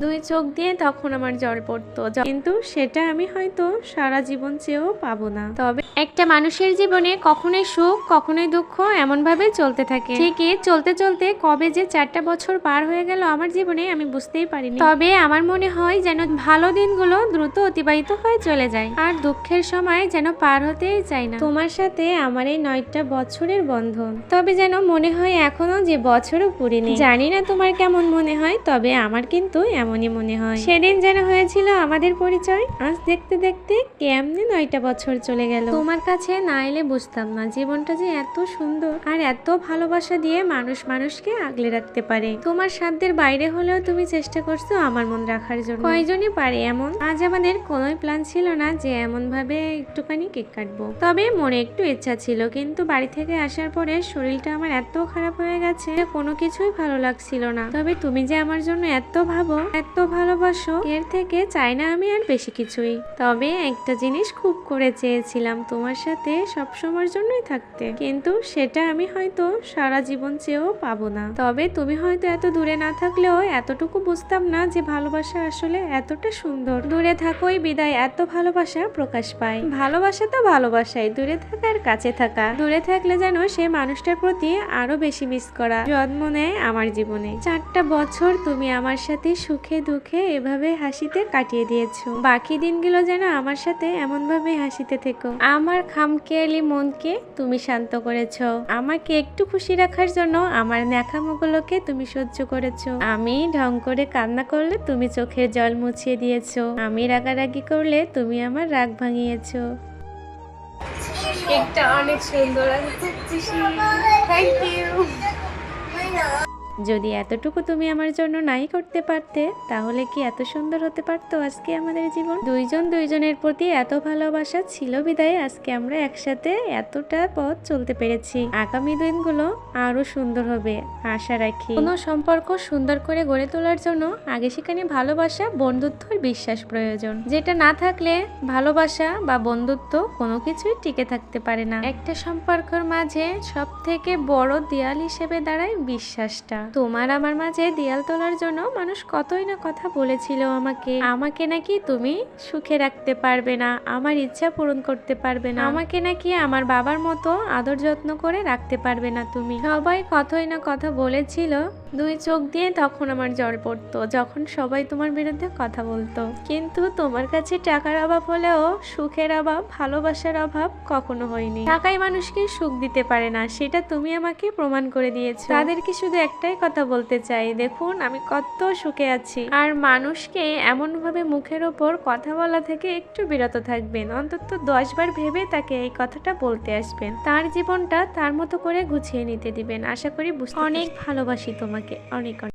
দুই চোখ দিয়ে তখন আমার জল পড়তো। কিন্তু সেটা আমি হয়তো সারা জীবন চেয়েও পাবো না। তবে একটা মানুষের জীবনে কখনোই সুখ, কখনোই দুঃখ এমন ভাবে চলতে থাকে। ঠিকই চলতে চলতে কবে যে চারটা বছর পার হয়ে গেল আমার জীবনে আমি বুঝতেই পারিনি। তবে আমার মনে হয় যেন ভালো দিনগুলো দ্রুত অতিবাহিত হয়ে চলে যায় আর দুঃখের সময় যেন পার হতেই চাই না। তোমার সাথে আমার এই নয়টা বছরের বন্ধন। তবে যেন মনে হয় এখনও যে বছরও পুরিনি। জানি না তোমার কেমন মনে হয়, তবে আমার কিন্তু এমনই মনে হয়। সেদিন যেন হয়েছিল আমাদের পরিচয় আজ দেখতে দেখতে কেমনে নয়টা বছর চলে গেল। তোমার কাছে না এলে বুঝতাম না জীবনটা যে এত সুন্দর আর এত ভালোবাসা দিয়ে মানুষ মানুষকে আগলে রাখতে পারে। তোমার সাধ্যের বাইরে হলেও তুমি চেষ্টা করছ আমার মন রাখার জন্য। কয়জনই পারে এমন? আজ আমাদের কোনোই প্ল্যান ছিল না যে এমন ভাবে একটুখানি কেক কাটবো। তবে মনে একটু ইচ্ছা ছিল কিন্তু বাড়ি থেকে আসার পরে শরীরটা আমার এত খারাপ হয়ে গেছে কোনো কিছুই ভালো লাগছিল না। তবে তুমি যে আমার জন্য এত ভাবো এত ভালোবাসো? এর থেকে চাই না আমি আর বেশি কিছুই। তবে একটা জিনিস খুব করে চেয়েছিলাম তোমার সাথে সবসময়ের জন্যই থাকতে। কিন্তু সেটা আমি হয়তো সারা জীবন চেয়েও পাবো না। তবে তুমি হয়তো এত দূরে না থাকলেও এতটুকু বুঝতাম না যে ভালোবাসা আসলে এতটা সুন্দর। দূরে থাকোই বিদায় এত ভালোবাসা প্রকাশ পায়। ভালোবাসা তো ভালোবাসাই, দূরে থাকার কাছে থাকা। দূরে থাকলে যেন সে মানুষটার প্রতি আরও বেশি মিস করা। জন্ম নেয় আমার জীবনে। চারটা বছর তুমি আমার সাথে সুখে দুঃখে এভাবে হাসিতে কাটিয়ে দিয়েছ। বাকি দিনগুলো যেন আমার সাথে এমন ভাবে হাসিতে থেকো। আমার খামখেয়ালি মনকে তুমি শান্ত করেছ। আমাকে একটু খুশি রাখার জন্য আমার ন্যাকামোগুলোকে তুমি সহ্য করেছ। আমি ঢং করে কান্না করলে তুমি চোখের জল মুছিয়ে দিয়েছ। আমি রাগারাগি করলে তুমি আমার রাগ ভাঙিয়েছো। কেকটা অনেক সুন্দর আমি খুব খুশি থ্যাংক ইউ যদি এতটুকু তুমি আমার জন্য নাই করতে পারতে, তাহলে কি এত সুন্দর হতে পারতো আজকে আমাদের জীবন? দুইজন দুইজনের প্রতি এত ভালোবাসা ছিল বিদায়, আজকে আমরা একসাথে এতটা পথ চলতে পেরেছি। আগামী দিনগুলো আরও সুন্দর হবে, আশা রাখি। কোনো সম্পর্ক সুন্দর করে গড়ে তোলার জন্য আগে সেখানে ভালোবাসা বন্ধুত্ব বিশ্বাস প্রয়োজন। যেটা না থাকলে ভালোবাসা বা বন্ধুত্ব কোনো কিছুই টিকে থাকতে পারে না। একটা সম্পর্কের মাঝে সব থেকে বড় দেয়াল হিসেবে দাঁড়ায় বিশ্বাসটা। তোমার আমার মাঝে দেয়াল তোলার জন্য মানুষ কতই না কথা বলেছিল আমাকে। আমাকে নাকি তুমি সুখে রাখতে পারবে না, আমার ইচ্ছা পূরণ করতে পারবে না। আমাকে নাকি আমার বাবার মতো আদর যত্ন করে রাখতে পারবে না তুমি। সবাই কতই না কথা বলেছিল, দুই চোখ দিয়ে তখন আমার জল পড়তো, যখন সবাই তোমার বিরুদ্ধে কথা বলতো। কিন্তু তোমার কাছে টাকার অভাব হলেও সুখের অভাব, ভালোবাসার অভাব কখনো হয়নি। টাকাই মানুষকে সুখ দিতে পারে না, সেটা তুমি আমাকে প্রমাণ করে দিয়েছ। তাদেরকে শুধু একটাই কথা বলতে চাই। দেখুন আমি কত সুখে আছি। আর মানুষকে এমনভাবে মুখের ওপর কথা বলা থেকে একটু বিরত থাকবেন। অন্তত দশবার ভেবে তাকে এই কথাটা বলতে আসবেন। তার জীবনটা তার মতো করে গুছিয়ে নিতে দিবেন। আশা করি বুঝতে অনেক ভালোবাসি তোমাকে। অনেক অনেক।